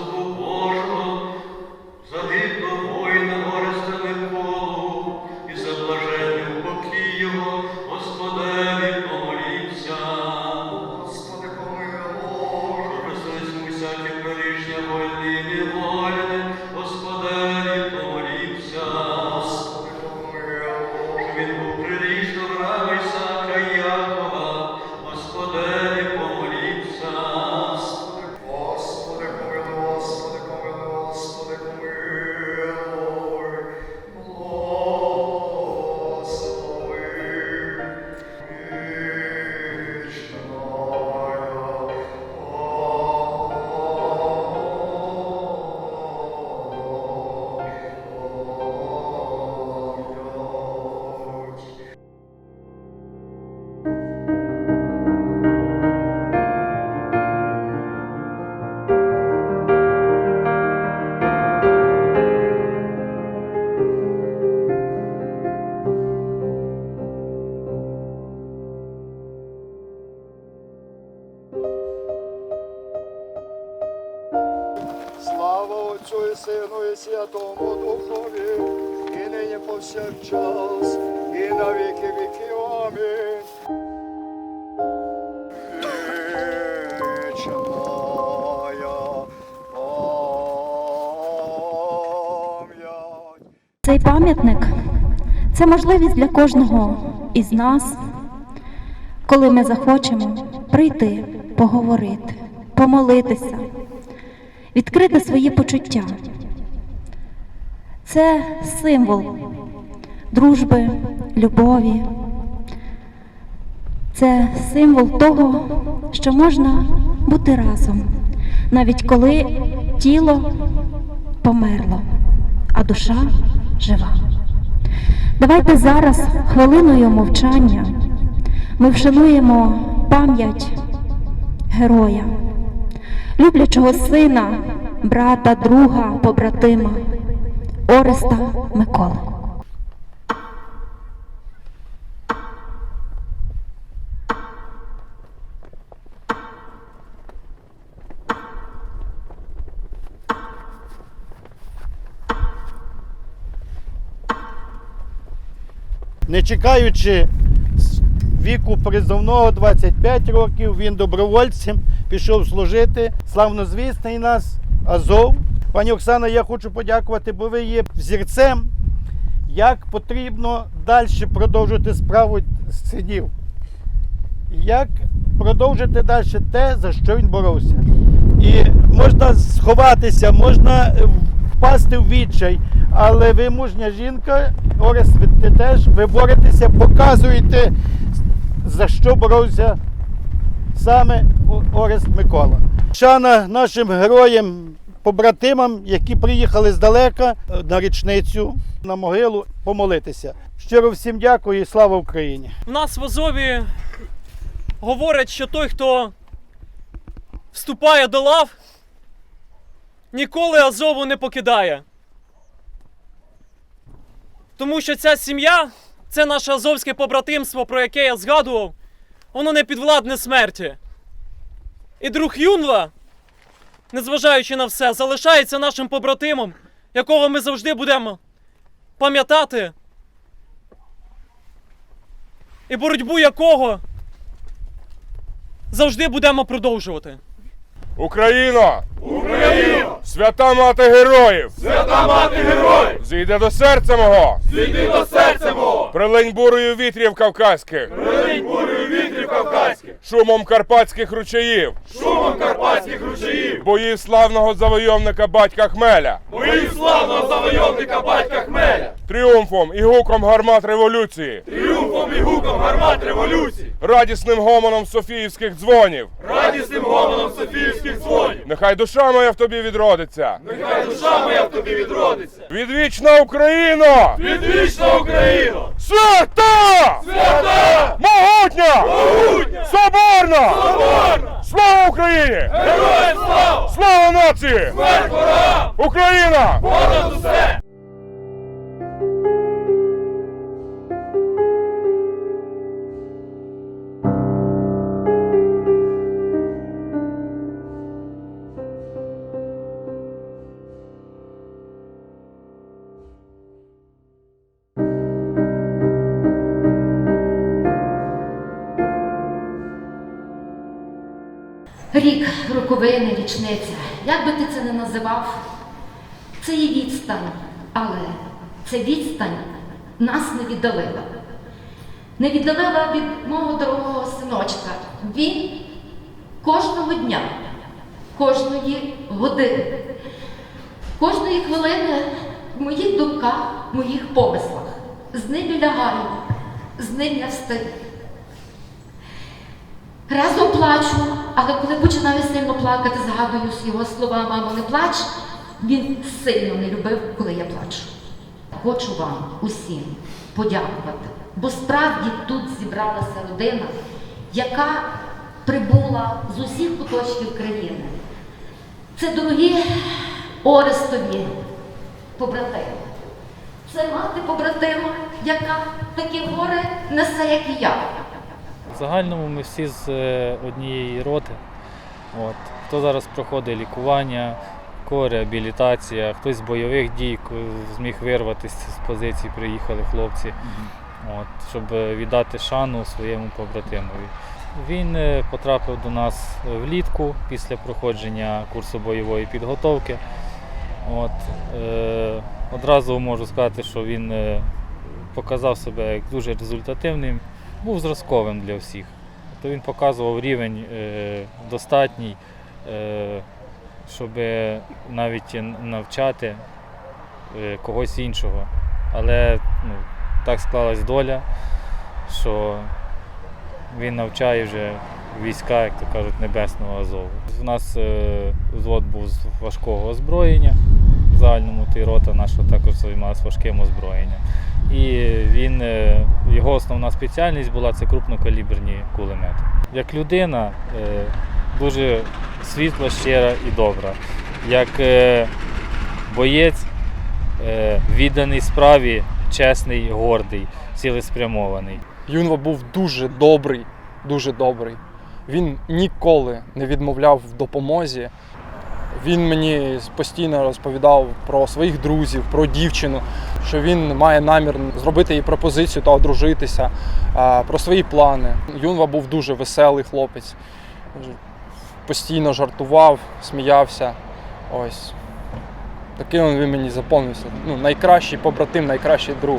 Господь. Святому Духові, і нині повсякчас, і на віки віків. Амінь. Цей пам'ятник це можливість для кожного із нас, коли ми захочемо прийти, поговорити, помолитися, відкрити свої почуття. Це символ дружби, любові. Це символ того, що можна бути разом, навіть коли тіло померло, а душа жива. Давайте зараз хвилиною мовчання ми вшануємо пам'ять героя, люблячого сина, брата, друга, побратима Ореста Миколи. не чекаючи віку призовного 25 років, він добровольцем пішов служити. Славнозвісний нас Азов. Пані Оксана, я хочу подякувати, бо ви є взірцем, як потрібно далі продовжувати справу синів. Як продовжити далі те, за що він боровся. І можна сховатися, можна впасти в відчай, але ви мужня жінка, Орест, ви теж, ви боретеся, показуєте, за що боровся саме Орест Микола. Шана нашим героям, побратимам, які приїхали здалека е, на річницю, на могилу помолитися. Щиро всім дякую і слава Україні! В нас в Азові говорять, що той, хто вступає до лав, ніколи Азову не покидає. Тому що ця сім'я, це наше азовське побратимство, про яке я згадував, воно не підвладне смерті. І друг Юнва, незважаючи на все, залишається нашим побратимом, якого ми завжди будемо пам'ятати і боротьбу якого завжди будемо продовжувати. Україно! Україно! Свята мати героїв! Свята мати героїв! Зійде до серця мого! Зійди до серця мого! Прилинь бурою вітрів кавказьких! Прилинь бурою вітрів кавказьких! Шумом карпатських ручаїв! Шумом карпатських ручаїв! Боїв славного завойовника батька Хмеля! Боїв славного завойовника батька Хмеля! Тріумфом і гуком гармат революції! Тріумфом і гуком гармат революції! Радісним гомоном Софіївських дзвонів! радісним гомоном Софіївських дзвонів. Нехай душа моя в тобі відродиться. Нехай душа моя в тобі відродиться. Відвічна Україна! Відвічна Україна! Свята! Свята! Могутня! Могутня! Соборна! Соборна! Слава Україні! Героям слава! Слава нації! Смерть ворогам! Україна! Понад усе! Рік роковини, річниця. Як би ти це не називав, це є відстань, але ця відстань нас не віддалила. Не віддалила від мого дорогого синочка. Він кожного дня, кожної години, кожної хвилини в моїх думках, в моїх помислах. З ним лягаю, з ним я встаю. Разом плачу, але коли починаю сильно плакати, згадую його слова Мамо, не плач, він сильно не любив, коли я плачу. Хочу вам усім подякувати, бо справді тут зібралася родина, яка прибула з усіх куточків країни. Це дорогі Орестові побратими. Це мати побратима, яка таке горе несе, як і я. В загальному ми всі з е, однієї роти. От. Хто зараз проходить лікування, кого реабілітація, хтось з бойових дій зміг вирватися з позицій, приїхали хлопці, от, щоб е, віддати шану своєму побратимові. Він е, потрапив до нас влітку після проходження курсу бойової підготовки. От, е, одразу можу сказати, що він показав себе як дуже результативним був зразковим для всіх. Тобто він показував рівень е, достатній, е, щоб навіть навчати е, когось іншого. Але ну, так склалась доля, що він навчає вже війська, як то кажуть, небесного Азову. У нас взвод був з важкого озброєння. В загальному ти рота наша також займалася важким озброєнням. І він, е, його основна спеціальність була це крупнокаліберні кулемети. Як людина е, дуже світла, щира і добра. Як е, боєць відданий справі, чесний, гордий, цілеспрямований. Юнва був дуже добрий, дуже добрий. Він ніколи не відмовляв в допомозі. Він мені постійно розповідав про своїх друзів, про дівчину, що він має намір зробити їй пропозицію та одружитися, про свої плани. Юнва був дуже веселий хлопець, постійно жартував, сміявся. Ось. Таким він мені заповнився. Ну, найкращий побратим, найкращий друг.